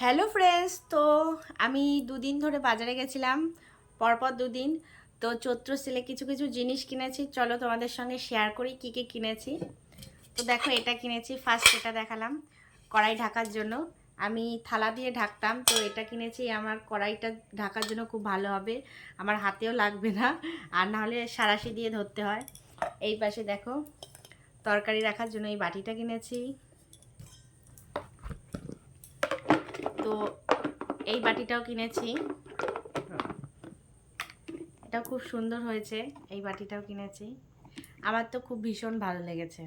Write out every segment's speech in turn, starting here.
Hello friends, তো আমি দুদিন ধরে বাজারে গেছিলাম, পরপর দুদিন। তো চৈত্র সেলে কিছু কিছু জিনিস কিনেছি। চলো তোমাদের সঙ্গে শেয়ার করি কী কী কিনেছি। তো দেখো, এটা কিনেছি। ফার্স্ট এটা দেখালাম, কড়াই ঢাকার জন্য। আমি থালা দিয়ে ঢাকতাম, তো এটা কিনেছি। আমার কড়াইটা ঢাকার জন্য খুব ভালো হবে। আমার হাতেও লাগবে না, আর নাহলে সারাশি দিয়ে ধরতে হয়। এই পাশে দেখো, তরকারি রাখার জন্য এই বাটিটা কিনেছি। তো এই বাটিটাও কিনেছি। এটাও খুব সুন্দর হয়েছে, এই বাটিটাও কিনেছি। আমার তো খুব ভীষণ ভালো লেগেছে।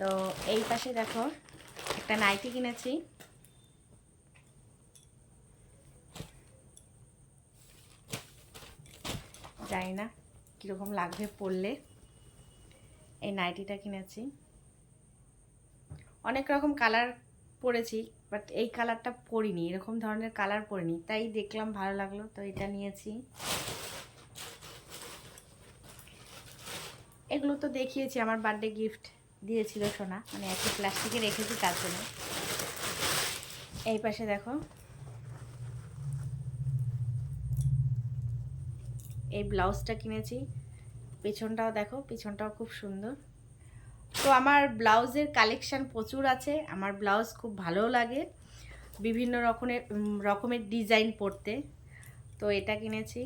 তো এই পাশে দেখো, একটা নাইটি কিনেছি। জানি না কীরকম লাগবে পরলে। এই নাইটিটা কিনেছি। অনেক রকম কালার পরেছি বাট এই কালারটা পরিনি, এরকম ধরনের কালার পরিনি, তাই দেখলাম ভালো লাগল, তো এটা নিয়েছি। এগুলো তো দেখিয়েছি, আমার বার্থডে গিফট দিয়েছিল সোনা মানে একই প্লাস্টিকে রেখেছি তার জন্য। এই পাশে দেখো। এই ব্লাউজটা কিনেছি, পেছনটাও দেখো, পেছনটাও খুব সুন্দর। তো আমার ব্লাউজের কালেকশান প্রচুর আছে। আমার ব্লাউজ খুব ভালো লাগে। বিভিন্ন রকমের রকমের ডিজাইন পরতে। তো এটা কিনেছি।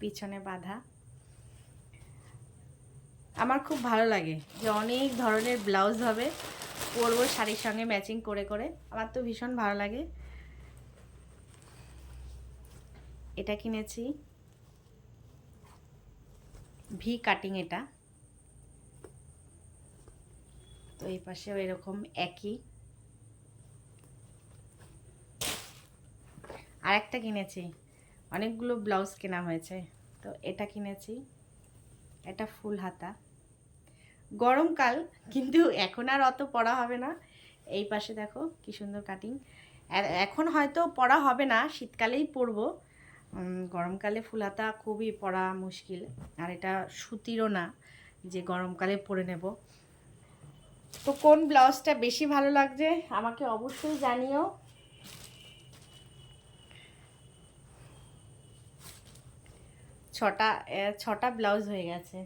পিছনে বাঁধা। আমার খুব ভালো লাগে যে অনেক ধরনের ব্লাউজ হবে। পরবো শাড়ির সঙ্গে ম্যাচিং করে করে। আমার তো ভীষণ ভালো লাগে। এটা কিনেছি। ভি কাটিং এটা। তো এই পাশেও এরকম একই। আর একটা কিনেছি। অনেকগুলো ব্লাউজ কেনা হয়েছে। তো এটা কিনেছি। এটা ফুল হাতা। গরমকাল কিন্তু এখন আর অত পড়া হবে না। এই পাশে দেখো কি সুন্দর কাটিং এখন হয়তো পড়া হবে না, শীতকালেই পরবো। গরমকালে ফুলাতা খুবই পরা মুশকিল। আর এটা সুতিরও না, যে গরমকালে পরে নেব। তো কোন ব্লাউজটা বেশি ভালো লাগছে আমাকে অবশ্যই জানিও। ছটা ছটা ব্লাউজ হয়ে গেছে।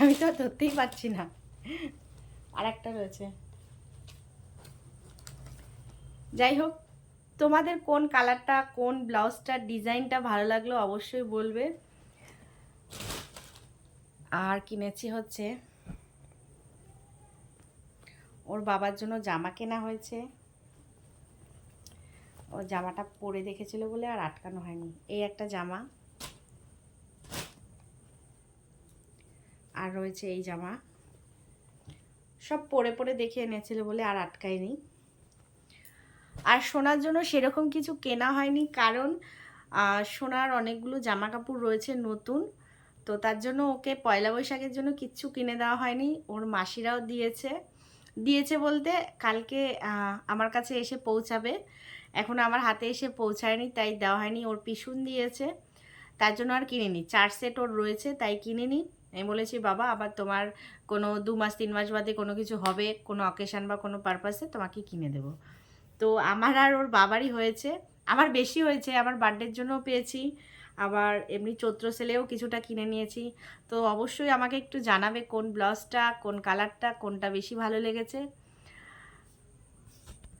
আমি তো ধরতেই পারছি না। আর একটা রয়েছে। যাই হোক তোমাদের কোন কালারটা, কোন ব্লাউজটার ডিজাইনটা ভালো লাগল অবশ্যই বলবে। আর কিনেছি হচ্ছে, ওর বাবার জন্য জামা কেনা হয়েছে। ও জামাটা পরে দেখেছিল বলে আর আটকানো হয়নি। এই একটা জামা। আর রয়েছে এই জামা। সব পরে পরে দেখে এনেছিল বলে আর আটকায়নি। আর সোনার জন্য সেরকম কিছু কেনা হয়নি কারণ সোনার অনেকগুলো জামা কাপড় রয়েছে নতুন। তো তার জন্য ওকে পয়লা বৈশাখের জন্য কিচ্ছু কিনে দেওয়া হয়নি। ওর মাসিরাও দিয়েছে। দিয়েছে বলতে কালকে আমার কাছে এসে পৌঁছাবে। এখন আমার হাতে এসে পৌঁছায়নি, তাই দেওয়া হয়নি। ওর পিছুন দিয়েছে। তার জন্য আর কিনিনি। চার সেট ওর রয়েছে, তাই কিনিনি। আমি বলেছি, বাবা, আবার তোমার কোনো দু মাস, তিন মাস বাদে কোনো কিছু হবে, কোনো অকেশান বা কোনো পারপাসে তোমাকে কিনে দেবো। তো আমার আর ওর বাবারই হয়েছে। আমার বেশি হয়েছে, আমার বার্থডের জন্যও পেয়েছি। আবার এমনি চৈত্র সেলেও কিছুটা কিনে নিয়েছি। তো অবশ্যই আমাকে একটু জানাবে কোন ব্লাউজটা কোন কালারটা কোনটা বেশি ভালো লেগেছে।